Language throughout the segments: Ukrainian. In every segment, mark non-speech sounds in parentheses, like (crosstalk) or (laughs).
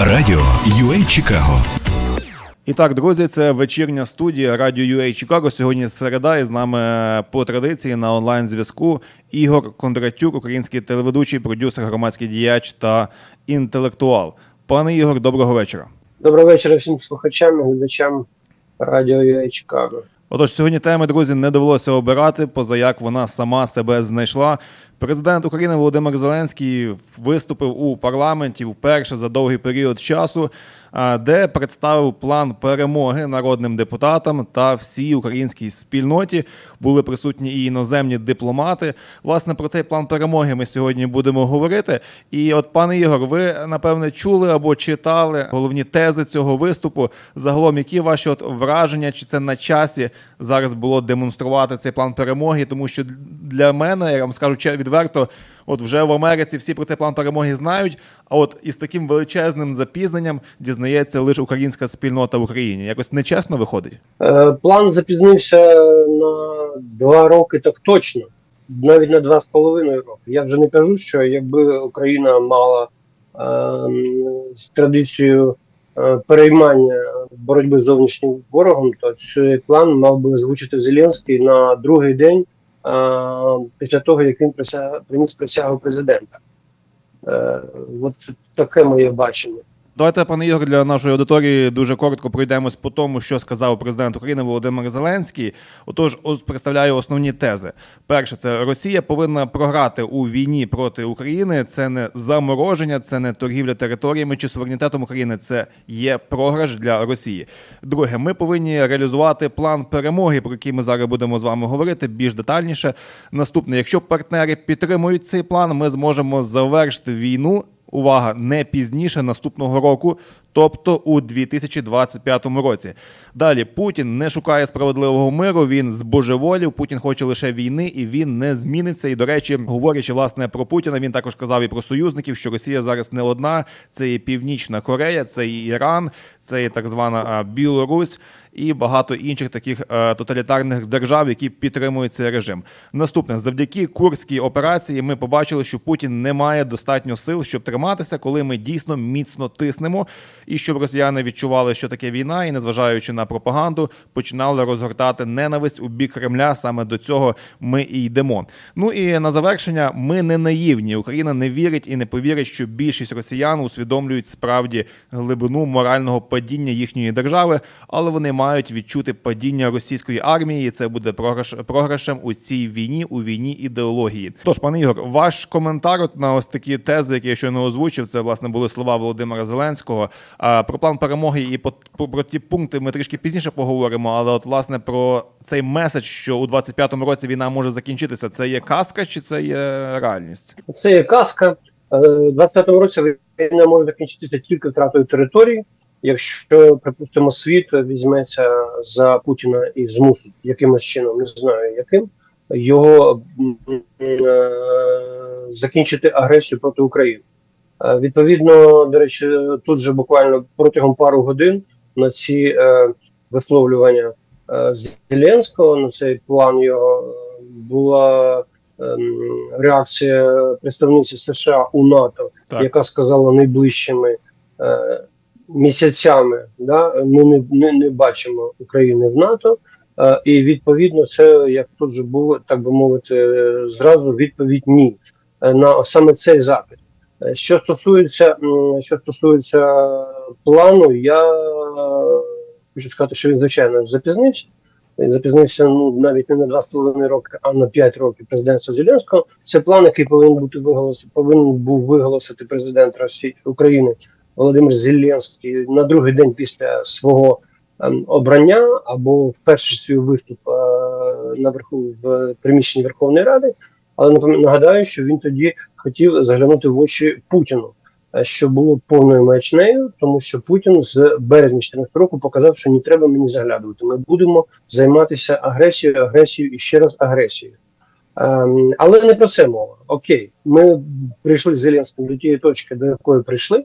Радіо UA Чикаго. І так, друзі, це вечірня студія Радіо UA Чикаго. Сьогодні середа, і з нами по традиції на онлайн зв'язку Ігор Кондратюк, український телеведучий, продюсер, громадський діяч та інтелектуал. Пане Ігор, доброго вечора. Доброго вечора всім слухачам і глядачам радіо UA Чикаго. Отож, сьогодні теми, друзі, не довелося обирати, поза як вона сама себе знайшла. Президент України Володимир Зеленський виступив у парламенті вперше за довгий період часу, де представив план перемоги народним депутатам та всій українській спільноті. Були присутні і іноземні дипломати. Власне, про цей план перемоги ми сьогодні будемо говорити. І от, пане Ігор, ви напевне чули або читали головні тези цього виступу. Загалом, які ваші от враження, чи це на часі зараз було демонструвати цей план перемоги? Тому що для мене, я вам скажу відверто, от вже в Америці всі про цей план перемоги знають. А от із таким величезним запізненням дізнається лише українська спільнота в Україні. Якось нечесно виходить. Е, План запізнився на два роки, так точно, навіть на два з половиною роки. Я вже не кажу, що якби Україна мала традицію е, переймання боротьби з зовнішнім ворогом, то цей план мав би озвучити Зеленський на другий день після того, як він присяг, приніс присягу президента. Е, от таке моє бачення. Давайте, пане Ігор, для нашої аудиторії дуже коротко пройдемось по тому, що сказав президент України Володимир Зеленський. Отож, представляю основні тези. Перше, це Росія повинна програти у війні проти України. Це не замороження, це не торгівля територіями чи суверенітетом України. Це є програш для Росії. Друге, ми повинні реалізувати план перемоги, про який ми зараз будемо з вами говорити більш детальніше. Наступне, якщо партнери підтримують цей план, ми зможемо завершити війну увага, не пізніше наступного року, тобто у 2025 році. Далі Путін не шукає справедливого миру. Він збожеволів. Путін хоче лише війни, і він не зміниться. І до речі, говорячи власне про Путіна, він також казав і про союзників, що Росія зараз не одна. Це і Північна Корея, це і Іран, це і так звана Білорусь. І багато інших таких е, тоталітарних держав, які підтримують цей режим. Наступне, завдяки курській операції, ми побачили, що Путін не має достатньо сил, щоб триматися, коли ми дійсно міцно тиснемо, і щоб росіяни відчували, що таке війна, і незважаючи на пропаганду, починали розгортати ненависть у бік Кремля. Саме до цього ми і йдемо. Ну і на завершення, ми не наївні. Україна не вірить і не повірить, що більшість росіян усвідомлюють справді глибину морального падіння їхньої держави, але вони мають відчути падіння російської армії. і Це буде програш програшем у цій війні, у війні ідеології. Тож, пане Ігор, ваш коментар на ось такі тези, які я щойно озвучив, це власне були слова Володимира Зеленського. Про план перемоги і про ті пункти ми трішки пізніше поговоримо. Але от власне про цей меседж, що у 25-му році війна може закінчитися, це є казка чи це є реальність? Це є казка. Е, У 25-му році війна може закінчитися тільки втратою території, якщо, припустимо, світ візьметься за Путіна і змусить якимось чином, не знаю яким, його е, закінчити агресію проти України. Е, Відповідно, до речі, тут же буквально протягом пару годин на ці е, висловлювання е, Зеленського, на цей план його була ем, реакція представниці США у НАТО, Так. яка сказала найближчими е, місяцями, да, ми не, не, не бачимо України в НАТО. Е, і відповідно, це як тут же було, так би мовити, зразу відповідь ні на саме цей запит. Е, Що стосується, що стосується плану, я е, хочу сказати, що він звичайно запізнився. Він запізнився ну навіть не на 2,5 роки, а на 5 років президентства Зеленського. Це план, який повинен бути виголосити, повинен був виголосити президент Росії України Володимир Зеленський на другий день після свого ем, обрання або в перший свій виступ е, наверху в приміщенні Верховної Ради. Але нагадаю, що він тоді хотів заглянути в очі Путіну, е, що було повною маячнею, тому що Путін з березня 2014 року показав, що не треба мені заглядувати. Ми будемо займатися агресією, агресією і ще раз агресією. Ем, але не про це мова. Окей, ми прийшли з Зеленським до тієї точки, до якої прийшли.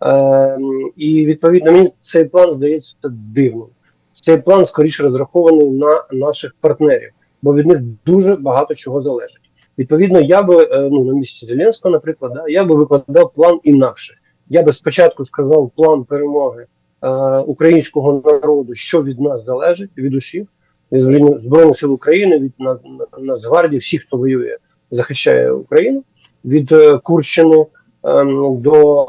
Ем, і відповідно мені цей план здається дивним. Цей план скоріше розрахований на наших партнерів, бо від них дуже багато чого залежить. Відповідно, я би е, ну на місці Зеленського, наприклад, да, я би викладав план інакше. я би спочатку сказав план перемоги е, українського народу, що від нас залежить, від усіх, від Збройних- сил України, від На- На- всіх, хто воює, захищає Україну, від е, Курщини ем, до, е,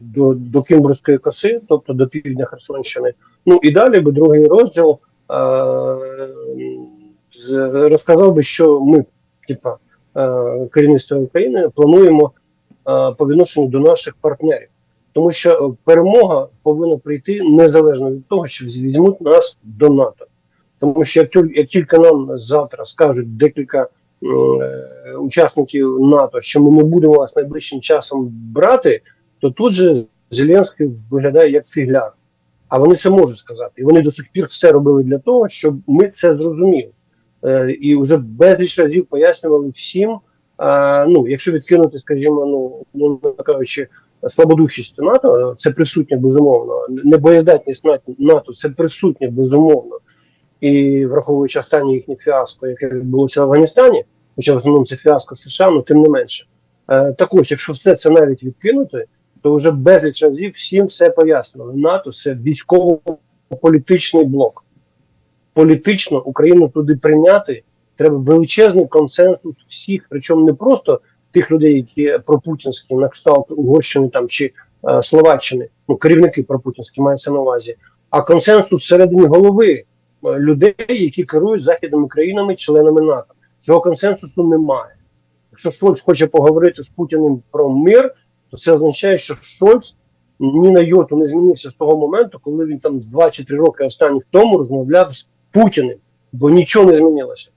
до, до Кімбурської коси, тобто до півдня Херсонщини. Ну і далі би другий розділ е, розказав би, що ми, типа е, керівництво України, плануємо е, по відношенню до наших партнерів. Тому що е, перемога повинна прийти незалежно від того, що візьмуть нас до НАТО. Тому що як, тільки- нам завтра скажуть декілька е, учасників НАТО, що ми не будемо вас найближчим часом брати, то тут же Зеленський виглядає як фігляр. А вони це можуть сказати. І вони до сих пір все робили для того, щоб ми це зрозуміли. Е, і вже безліч разів пояснювали всім. Е, ну, якщо відкинути, скажімо, ну, ну кажучи, слабодухість НАТО, це присутнє безумовно. Небоєздатність НАТО- це присутнє безумовно. І враховуючи останнє їхнє фіаско, яке відбулося в Афганістані, хоча в основному це фіаско США, але тим не менше. Е, так ось, якщо все це навіть відкинути, то вже безліч разів всім все пояснювали. НАТО це військово-політичний блок. Політично Україну туди прийняти треба величезний консенсус всіх, причому не просто тих людей, які пропутінські, на кшталт Угорщини там чи е, Словаччини, ну керівники пропутінські мається на увазі, а консенсус всередині голови е, людей, які керують західними країнами, членами НАТО. Цього консенсусу немає. Якщо Шольц хоче поговорити з Путіним про мир, то це означає, що Шольц ні на йоту не змінився з того моменту, коли він там 2 чи 3 роки останніх тому розмовляв з Путіним, бо нічого не змінилося.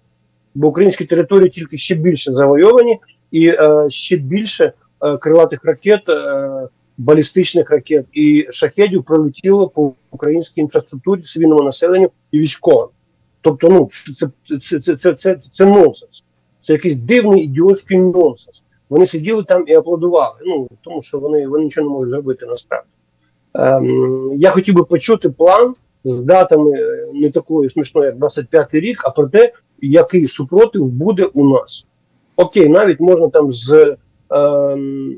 Бо українські території тільки ще більше завойовані, і е, ще більше е, крилатих ракет, е, балістичних ракет і шахедів пролетіло по українській інфраструктурі, цивільному населенню і військовим. Тобто, ну це, це, це, це, це, це нонсенс. Це якийсь дивний ідіотський нонсенс. Вони сиділи там і аплодували. Ну тому що вони, вони нічого не можуть зробити насправді. Ем, я хотів би почути план з датами е, не такою смішною, як 25-й рік, а про те, який супротив буде у нас. Окей, навіть можна там з ем,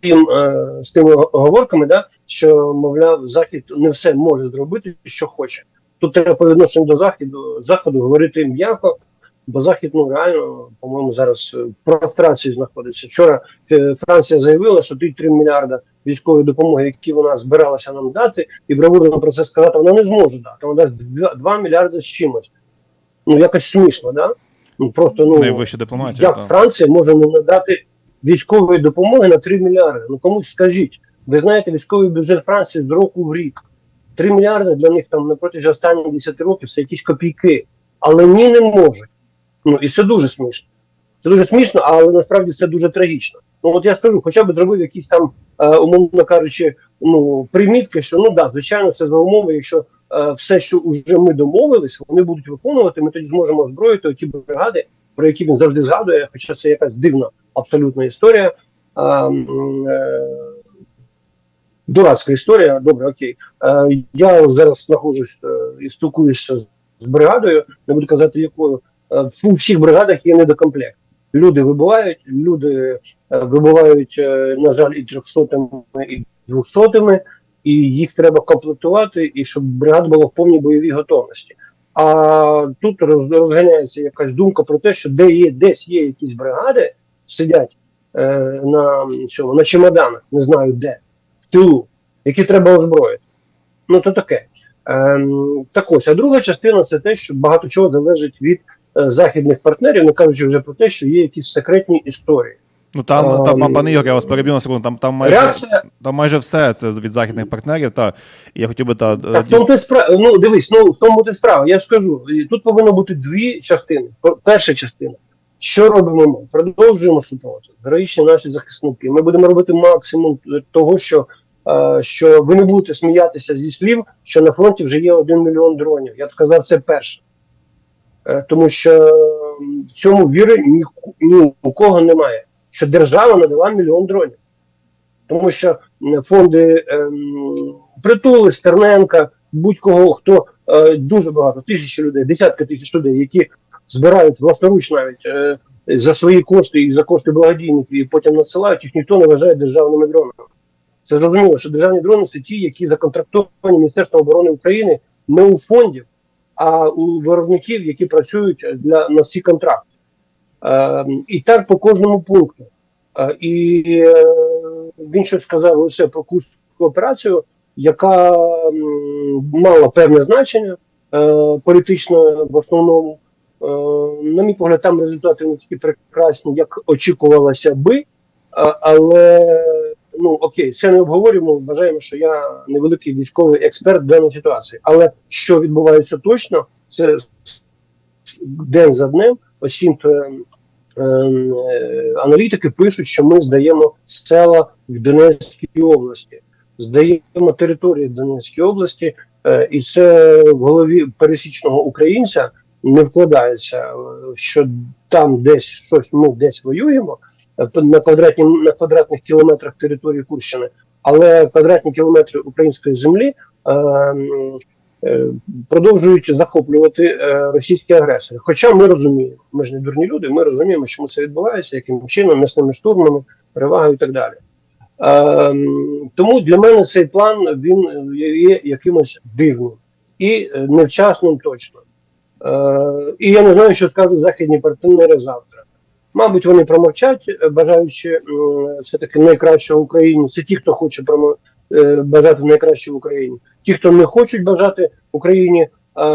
тим, е, з тими оговорками, да, що, мовляв, Захід не все може зробити, що хоче. Тут треба по відношенню до Заходу, Заходу говорити м'яко, бо Захід, ну реально, по-моєму, зараз е, в прострації знаходиться. Вчора е, Франція заявила, що ті 3 мільярда військової допомоги, які вона збиралася нам дати, і бравурно про це сказати, вона не зможе дати. Вона дасть 2 мільярди з чимось. Ну, якось смішно, да? Ну, просто, ну, Найвища дипломатія. як так. Франція може не надати військової допомоги на 3 мільярди? Ну комусь скажіть. Ви знаєте, військовий бюджет Франції з року в рік. 3 мільярди для них там на протязі останніх 10 років це якісь копійки. Але ні, не можуть. Ну і це дуже смішно. Це дуже смішно, але насправді це дуже трагічно. Ну от я скажу, хоча б зробив якісь там, е, умовно кажучи, ну примітки, що ну да, звичайно, це за умови, якщо е, все, що вже ми домовились, вони будуть виконувати, ми тоді зможемо озброїти ті бригади, про які він завжди згадує, хоча це якась дивна абсолютна історія. Е, е, дурацька історія, добре, окей. Е, я зараз знаходжусь і спілкуюся з, бригадою, не буду казати якою. Е, у всіх бригадах є недокомплект. Люди вибувають, люди е, вибувають, е, на жаль, і трьохсотими, і двохсотими, і їх треба комплектувати, і щоб бригада була в повній бойовій готовності. А тут розганяється якась думка про те, що де є, десь є якісь бригади, сидять е, на цьому на чемоданах, не знаю де, в тилу, які треба озброїти. Ну то таке. Ем, так ось, а друга частина це те, що багато чого залежить від е, західних партнерів, не кажучи вже про те, що є якісь секретні історії. Ну там, там, Ем, пане Ігор, я вас переб'ю на секунду. Там, там майже Реакція там майже все це від західних партнерів. Та я хотів би та е, Так, тому ти справа. Ну дивись, ну в тому ти справа. Я скажу, тут повинно бути дві частини. Перша частина. Що робимо ми? Продовжуємо супротив. Героїчні наші захисники. Ми будемо робити максимум того, що, е, що ви не будете сміятися зі слів, що на фронті вже є один мільйон дронів. Я сказав, це перше. Е, тому що в цьому віри ні, ні у кого немає. Що держава надала мільйон дронів. Тому що фонди ем, притули, Стерненка, будь-кого, хто е, дуже багато, тисячі людей, десятки тисяч людей, які збирають власноруч навіть е, за свої кошти і за кошти благодійників, і потім надсилають, їх ніхто не вважає державними дронами. Це зрозуміло, що державні дрони це ті, які законтрактовані Міністерством оборони України не у фондів, а у виробників, які працюють для на ці контракти. Е, і так по кожному пункту. Е, і е, він щось сказав лише про курську операцію, яка м, мала певне значення е, політичне в основному. Е, на мій погляд, там результати не такі прекрасні, як очікувалося би, а, але ну окей, це не обговорюємо. Вважаємо, що я невеликий військовий експерт в даній ситуації. Але що відбувається точно, це день за днем. Осім е, е, аналітики пишуть, що ми здаємо села в Донецькій області, здаємо території Донецької області, е, і це в голові пересічного українця не вкладається, е, що там десь щось ми десь воюємо на квадратні на квадратних кілометрах території Курщини, але квадратні кілометри української землі е, е, продовжують захоплювати е, російські агресори. Хоча ми розуміємо, ми ж не дурні люди, ми розуміємо, чому це відбувається, яким чином, місними штурмами, перевагою і так далі. Тому для мене цей план він є якимось дивним і невчасним точно. І я не знаю, що скажуть західні партнери завтра. Мабуть, вони промовчать, е, бажаючи м, все-таки найкращого в Україні. Це ті, хто хоче е, бажати найкраще в Україні. Ті, хто не хочуть бажати Україні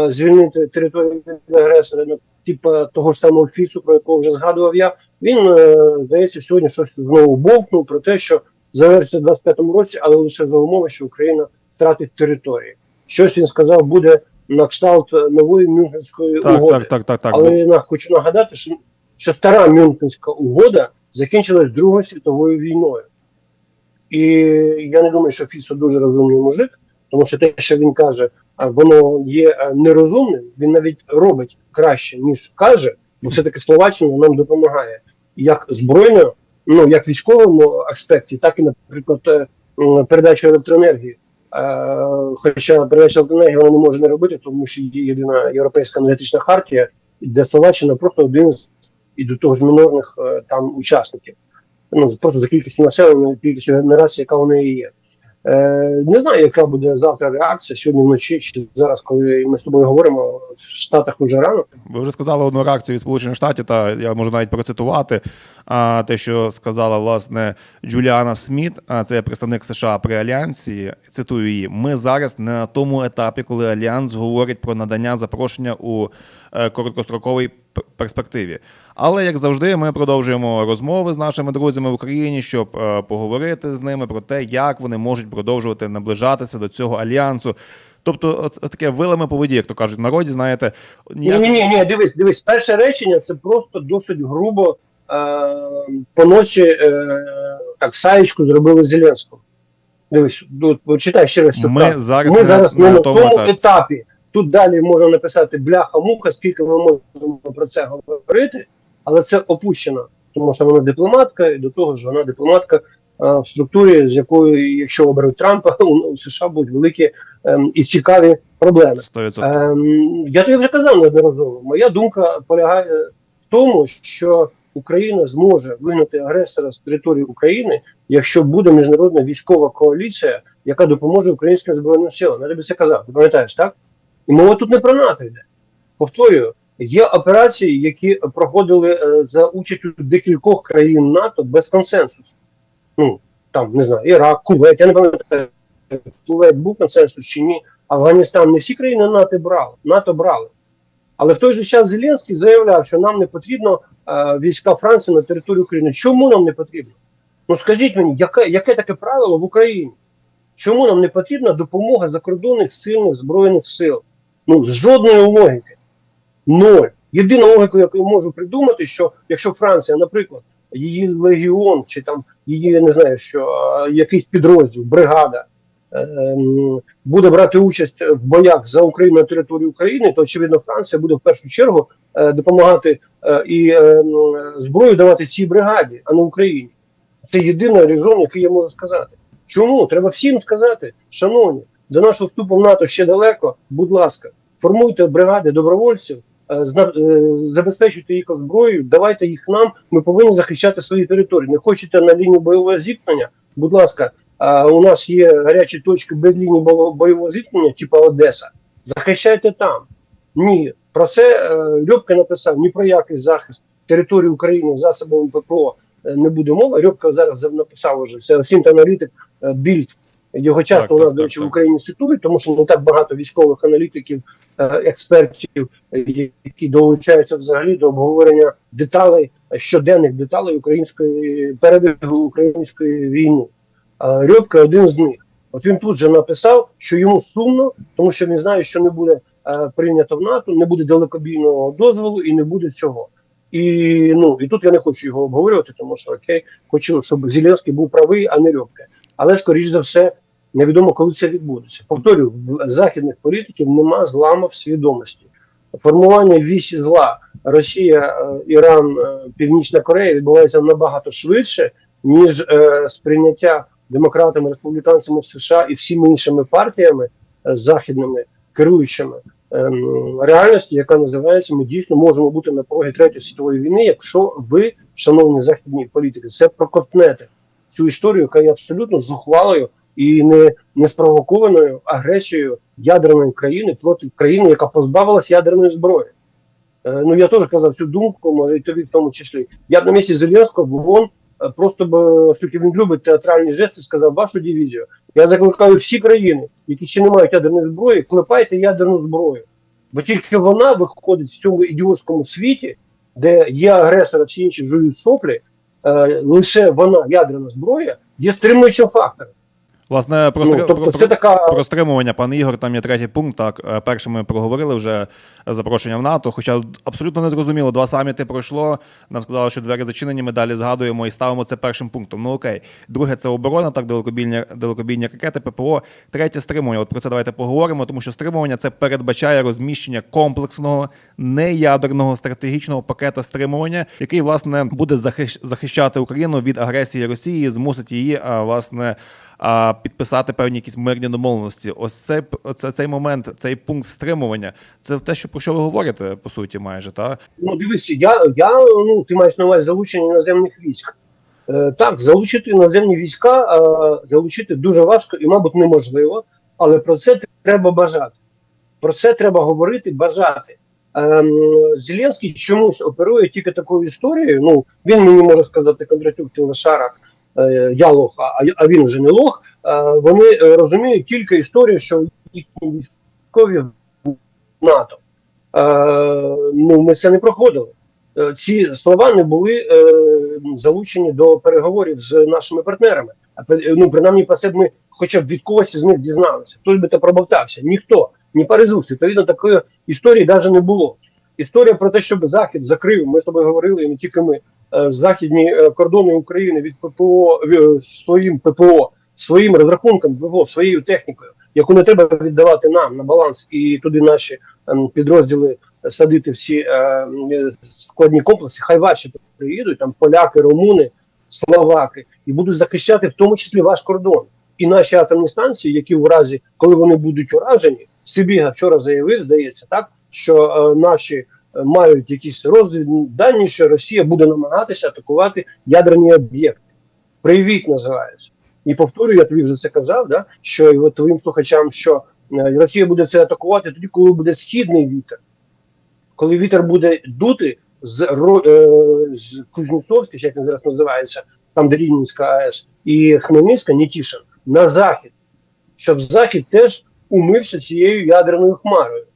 звільнити територію від агресора, типа того ж самого Фісу, про якого вже згадував я, він, е, здається, сьогодні щось знову бовкнув про те, що завершиться в 25-му році, але лише за умови, що Україна втратить території. Щось він сказав, буде на кшталт нової Мюнхенської Так, угоди. так, так, так, так. Але я хочу нагадати, що, що стара Мюнхенська угода закінчилась Другою світовою війною. І я не думаю, що Фісо дуже розумний мужик, тому що те, що він каже, воно є е, нерозумним, він навіть робить краще, ніж каже, бо все-таки Словаччина нам допомагає як збройно, ну як військовому аспекті, так і, наприклад, е, передача електроенергії. Е, Хоча передача електроенергії вона не може не робити, тому що є єдина європейська енергетична хартія, де Словаччина просто один з і до того ж мінорних е, там учасників. Ну просто за кількістю населення, кількістю генерацій, яка у неї є. Е, не знаю, яка буде завтра реакція сьогодні вночі, чи зараз, коли ми з тобою говоримо, в Штатах уже рано. Ви вже сказали одну реакцію від Сполучених Штатів, та я можу навіть процитувати а, те, що сказала власне Джуліана Сміт, а це представник США при альянсі. Цитую її: ми зараз не на тому етапі, коли альянс говорить про надання запрошення у короткостроковій перспективі. Але як завжди, ми продовжуємо розмови з нашими друзями в Україні, щоб е, поговорити з ними про те, як вони можуть продовжувати наближатися до цього альянсу. Тобто, таке вилами по воді, як то кажуть в народі, знаєте, Ні, ні, ні, ні, дивись, дивись, перше речення це просто досить грубо е, по ночі е, так саєчку зробили Зеленському. Дивись, тут почитай ще раз Ми фразу. зараз Ми не- зараз не на тому етапі. етапі. Тут далі можна написати бляха-муха, скільки ми можемо про це говорити, але це опущено, тому що вона дипломатка, і до того ж вона дипломатка е, в структурі, з якою, якщо оберуть Трампа, у, (laughs) у США будуть великі ем, і цікаві проблеми. 100%. Ем, я тобі вже казав неодноразово. Моя думка полягає в тому, що Україна зможе вигнати агресора з території України, якщо буде міжнародна військова коаліція, яка допоможе українським збройним силам. Я тобі це казав, ти пам'ятаєш, так? І мова тут не про НАТО йде. Повторюю, є операції, які проходили е, за участю декількох країн НАТО без консенсусу. Ну там не знаю, Ірак, Кувейт, я не пам'ятаю, Кувейт був консенсус чи ні. Афганістан не всі країни НАТО брали, НАТО брали. Але в той же час Зеленський заявляв, що нам не потрібно е, війська Франції на територію України. Чому нам не потрібно? Ну скажіть мені, яке, яке таке правило в Україні? Чому нам не потрібна допомога закордонних сильних збройних сил? Ну, з жодної логіки. Ноль. Єдина логіка, яку я можу придумати, що якщо Франція, наприклад, її легіон, чи там її, я не знаю, що якийсь підрозділ, бригада ем, буде брати участь в боях за Україну на території України, то очевидно Франція буде в першу чергу е, допомагати е, і е, зброю давати цій бригаді, а не Україні. Це єдиний резон, який я можу сказати. Чому? Треба всім сказати, шановні, до нашого вступу в НАТО ще далеко. Будь ласка, формуйте бригади добровольців, е, е, забезпечуйте їх зброєю, давайте їх нам. Ми повинні захищати свої території. Не хочете на лінію бойового зіткнення? Будь ласка, у нас є гарячі точки без лінії бойового зіткнення, типу Одеса. Захищайте там. Ні, про це е, Рьобка написав ні про який захист території України засобами ППО е, не буде мови. Рьобка зараз написав уже це аналітик е, Більд. Його часто Так, у нас, так, до так, речі, в. Україні цитують, тому що не так багато військових аналітиків, е, експертів, е, які долучаються взагалі до обговорення деталей, щоденних деталей української перебігу української війни. Рьобка один з них. От він тут же написав, що йому сумно, тому що він знає, що не буде е, прийнято в НАТО, не буде далекобійного дозволу і не буде цього. І ну і тут я не хочу його обговорювати, тому що окей, хочу, щоб Зеленський був правий, а не Рьобка. Але скоріш за все, невідомо, коли це відбудеться. Повторюю, в західних політиків нема зламу в свідомості. Формування вісі зла Росія, е, Іран, е, Північна Корея відбувається набагато швидше, ніж е, сприйняття демократами, республіканцями США і всіми іншими партіями е, західними керуючими ем, реальності, яка називається Ми дійсно можемо бути на порогі третьої світової війни, якщо ви, шановні західні політики, це прокопнете цю історію, яка є абсолютно зухвалою і не, спровокованою агресією ядерної країни проти країни, яка позбавилась ядерної зброї. Е, ну я теж казав цю думку, і тобі в тому числі. Я б на місці Зеленського в ООН е, просто б, оскільки він любить театральні жести, сказав вашу дивізію. Я закликаю всі країни, які ще не мають ядерної зброї, клепайте ядерну зброю. Бо тільки вона виходить в цьому ідіотському світі, де є агресор, всі інші жують соплі, е, лише вона, ядерна зброя, є стримуючим фактором. Власне, про, Ну, тобто про- це така про стримування, пане Ігор, там є третій пункт. Так, е, перше ми проговорили вже запрошення в НАТО. Хоча абсолютно не зрозуміло, два саміти пройшло. Нам сказали, що двері зачинені. Ми далі згадуємо і ставимо це першим пунктом. Ну окей. Друге це оборона, так далекобійні, далекобійні ракети, ППО. Третє стримування. От про це давайте поговоримо, тому що стримування це передбачає розміщення комплексного неядерного стратегічного пакета стримування, який власне буде захищ- захищати Україну від агресії Росії, змусить її власне а, підписати певні якісь мирні домовленості. Ось це, це цей момент, цей пункт стримування. Це те, що про що ви говорите, по суті, майже так. Ну, дивись, я, я ну ти маєш на увазі залучення іноземних військ. Е, так, залучити іноземні війська е, залучити дуже важко і, мабуть, неможливо, але про це треба бажати. Про це треба говорити, бажати. Ем, Зеленський чомусь оперує тільки такою історією. Ну, він мені може сказати Кондратюк е, я лох, а, він вже не лох. Е, вони е, розуміють тільки історію, що їхні військові в НАТО. Е, ну, ми це не проходили. Е, Ці слова не були е, залучені до переговорів з нашими партнерами. Ну, принаймні про це ми хоча б від когось із них дізналися. Хтось би те пробовтався. Ніхто, ні пари з уст. Відповідно, такої історії навіть не було. Історія про те, щоб Захід закрив, ми з тобою говорили, і не тільки ми, е, західні е, кордони України від ППО е, своїм ППО, своїм розрахунком ППО, своєю технікою, яку не треба віддавати нам на баланс, і туди наші ем, підрозділи садити всі е, е, складні комплекси. Хай ваші приїдуть, там поляки, румуни, словаки, і будуть захищати в тому числі ваш кордон. І наші атомні станції, які в разі, коли вони будуть уражені, Сибіга вчора заявив, здається, так що е, наші е, мають якісь розвідні дані, що Росія буде намагатися атакувати ядерні об'єкти. Привіт називається. І повторюю, я тобі вже це казав, да, що і от твоїм слухачам, що е, Росія буде це атакувати тоді, коли буде східний вітер. Коли вітер буде дути з, е, з Кузнєцовська, як він зараз називається, там де Рівненська АЕС, і Хмельницька, Нітішин, на захід, щоб захід теж умився цією ядерною хмарою.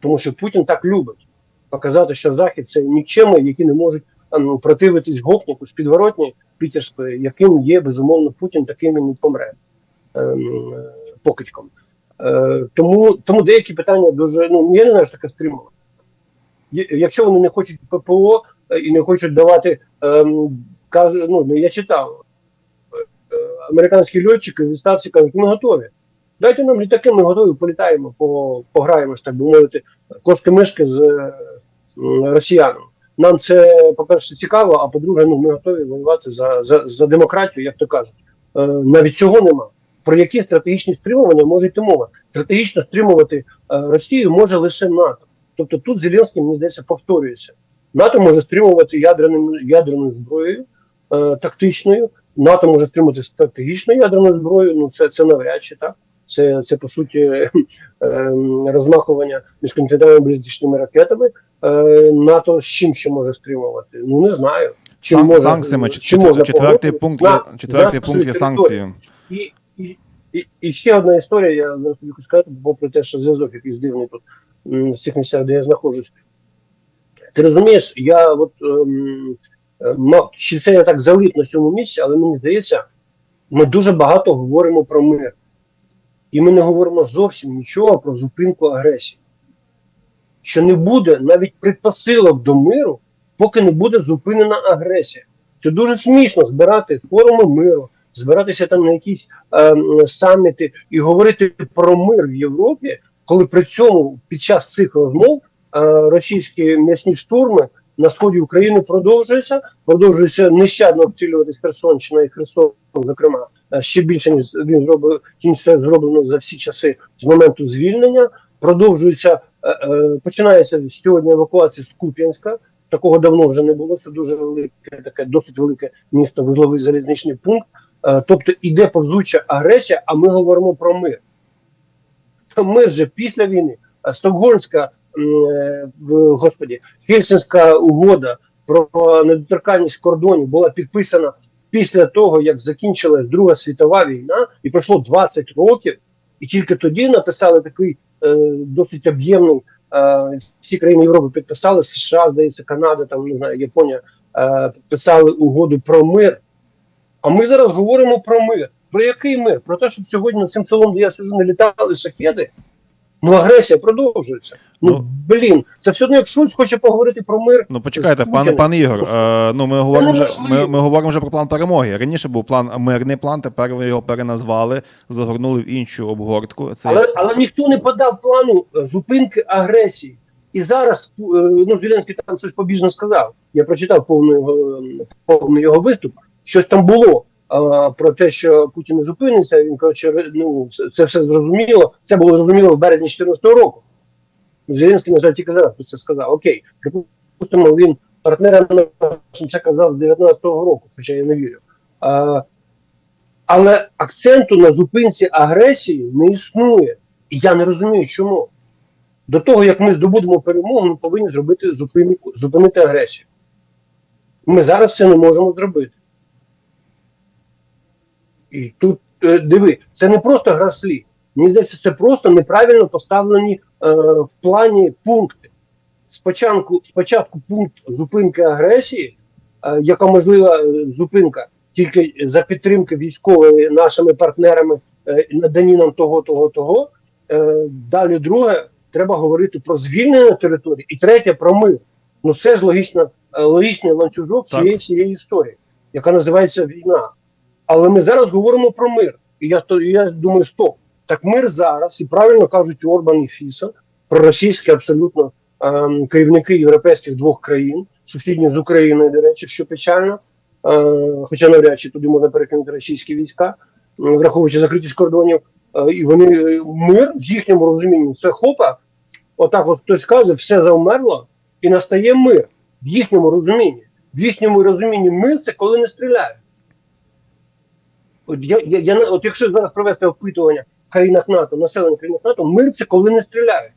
Тому що Путін так любить показати, що Захід це нікчеми, які не можуть ем, противитись гопніку з підворотні пітерської, яким є безумовно Путін, таким він і помре ем, е, покидьком. Е, тому, тому деякі питання дуже ну я не знаю, що таке стримувати. Якщо вони не хочуть ППО е, і не хочуть давати, ем, каже, ну ну, я читав, е, американські льотчики в відставці кажуть, ми готові. Дайте нам літаки, ми готові, політаємо, по, пограємо, так би мовити, кошки мишки з м, росіянами. Нам це, по-перше, цікаво, а по-друге, ну, ми готові воювати за, за, за демократію, як то кажуть. Е, навіть цього нема. Про які стратегічні стримування може йти мова? Стратегічно стримувати е, Росію може лише НАТО. Тобто тут Зеленський, мені здається, повторюється. НАТО може стримувати ядерним, ядерною зброєю е, тактичною, НАТО може стримувати стратегічною ядерною зброєю. Ну це, це навряд чи так. Це, це по суті (laughs) е, розмахування міжконтинентальними балістичними ракетами. Е, НАТО з чим ще може стримувати? Ну не знаю. Чим Сан- може- санкціями. чим Четвертий пункт На- є, четвертий на пункт є санкції. І, і, і, і ще одна історія, я зараз тобі хочу сказати, попри те, що зв'язок якийсь дивний тут в цих місцях, де я знаходжусь. Ти розумієш, я от ем, е, мав, чи це я так залип на цьому місці, але мені здається, ми дуже багато говоримо про мир. І ми не говоримо зовсім нічого про зупинку агресії. Що не буде навіть предпосилок до миру, поки не буде зупинена агресія. Це дуже смішно збирати форуми миру, збиратися там на якісь ем, саміти і говорити про мир в Європі, коли при цьому під час цих розмов е, російські м'ясні штурми на сході України продовжуються, продовжуються нещадно обстрілюватись Херсонщина і Херсон, зокрема, е, ще більше ніж він зробив, ніж це зроблено за всі часи з моменту звільнення. Продовжується е, е, починається сьогодні евакуація з Куп'янська. Такого давно вже не було. Це дуже велике, таке досить велике місто, вузловий залізничний пункт. Тобто іде повзуча агресія, а ми говоримо про мир. Мир же після війни. Стокгольмська, в- господі, Хельсинська угода про недоторканність кордонів була підписана після того, як закінчилась Друга світова війна, і пройшло 20 років, і тільки тоді написали такий е, досить об'ємний. Е, всі країни Європи підписали, США, здається, Канада, там не знаю, Японія е, підписали угоду про мир. А ми зараз говоримо про мир. Про який мир? Про те, щоб сьогодні над цим селом, де я сижу, не літали шахеди. Ну, агресія продовжується. Ну, Ну, блін, це все одно, як Шульц хоче поговорити про мир. Ну почекайте, з пане пане Ігор. Е, ну ми говоримо вже. Ми, ми говоримо вже про план перемоги. Раніше був план мирний план. Тепер ви його переназвали, загорнули в іншу обгортку. Це Але, але ніхто не подав плану е, зупинки агресії. І зараз е, ну, Зеленський там щось побіжно сказав. Я прочитав повний повний його виступ. Щось там було про те, що Путін не зупиниться. Він коротше, ну, це, все зрозуміло. Це було зрозуміло в березні 2014 року. Зеленський, на жаль, тільки зараз про це сказав. Окей, припустимо, він партнерам це казав з 19-го року, хоча я не вірю. А, але акценту на зупинці агресії не існує. І я не розумію, чому. До того, як ми здобудемо перемогу, ми повинні зробити зупинку, зупинити агресію. Ми зараз це не можемо зробити. І тут е, диви, це не просто гра слів. Мені здається, це просто неправильно поставлені е, в плані пункти. Спочатку, спочатку пункт зупинки агресії, е, яка можлива е, зупинка тільки за підтримки військової нашими партнерами, е, надані нам того, того, того. Е, далі друге, треба говорити про звільнення території, і третє про мир. Ну це ж логічно, е, логічний ланцюжок цієї цієї історії, яка називається війна. Але ми зараз говоримо про мир. І я то я думаю, стоп. Так мир зараз, і правильно кажуть Орбан і Фіса, проросійські абсолютно ем, керівники європейських двох країн, сусідні з Україною, до речі, що печально. Е, хоча навряд чи туди можна перекинути російські війська, враховуючи закритість кордонів, Е, і вони е, мир в їхньому розумінні це хопа. Отак, от хтось каже, все завмерло, і настає мир в їхньому розумінні. В їхньому розумінні мир це коли не стріляють. Я, я, я от якщо зараз провести опитування в країнах НАТО, населення країнах НАТО, мир це коли не стріляють.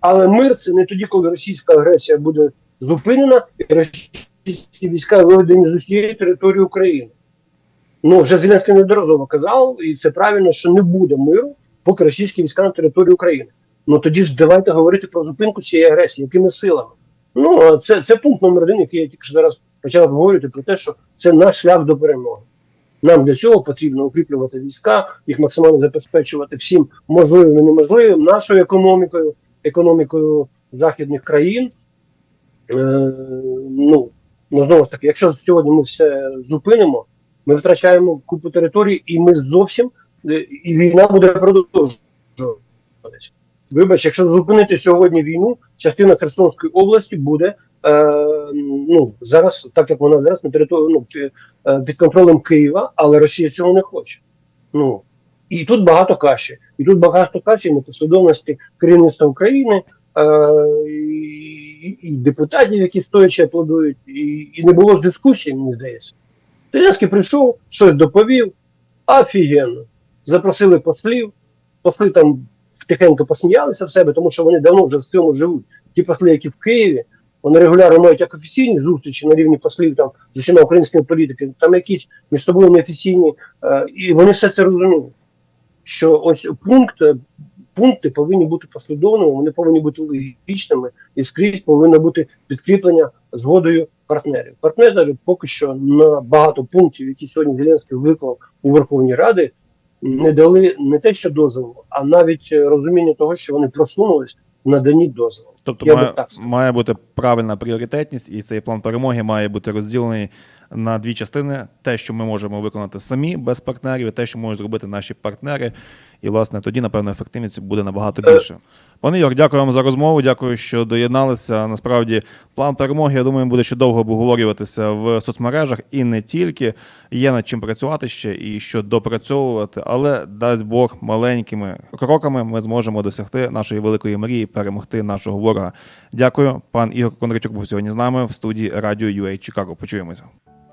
Але мир це не тоді, коли російська агресія буде зупинена, і російські війська виведені з усієї території України. Ну, вже Зеленський неодноразово казав, і це правильно, що не буде миру, поки російські війська на території України. Ну тоді ж давайте говорити про зупинку цієї агресії, якими силами. Ну, це, це пункт номер один, який я тільки зараз почав обговорювати про те, що це наш шлях до перемоги. Нам для цього потрібно укріплювати війська, їх максимально забезпечувати всім можливим і неможливим, нашою економікою, економікою західних країн. Е, ну, ну, знову ж таки, якщо сьогодні ми все зупинимо, ми втрачаємо купу територій, і ми зовсім е, і війна буде продовжуватися. Вибач, якщо зупинити сьогодні війну, частина Херсонської області буде ну, зараз, так як вона зараз на території ну, е, під контролем Києва, але Росія цього не хоче. Ну і тут багато каші, і тут багато каші на послідовності керівництва України, е, і, і депутатів, які стоячи аплодують, і, і не було дискусії, мені здається. Зеленський прийшов, щось доповів, офігенно. Запросили послів, посли там тихенько посміялися в себе, тому що вони давно вже в цьому живуть. Ті посли, які в Києві, вони регулярно мають як офіційні зустрічі на рівні послів там з усіма українськими політиками, там якісь між собою неофіційні, е, і вони все це розуміють. Що ось пункт, е, пункти повинні бути послідовними, вони повинні бути логічними, і скрізь повинно бути підкріплення згодою партнерів. Партнери поки що на багато пунктів, які сьогодні Зеленський виклав у Верховній Раді, не дали не те, що дозволу, а навіть е, розуміння того, що вони просунулись наданні дозволу. Тобто має, має бути правильна пріоритетність, і цей план перемоги має бути розділений на дві частини: те, що ми можемо виконати самі без партнерів, і те, що можуть зробити наші партнери. І, власне, тоді, напевно, ефективність буде набагато більше. Пане Ігор, дякую вам за розмову. Дякую, що доєдналися. Насправді, план перемоги, я думаю, буде ще довго обговорюватися в соцмережах і не тільки. Є над чим працювати ще і що допрацьовувати, але дасть Бог маленькими кроками ми зможемо досягти нашої великої мрії, перемогти нашого ворога. Дякую, пан Ігор Кондрачук був сьогодні з нами в студії Радіо UA Чикаго. Почуємося.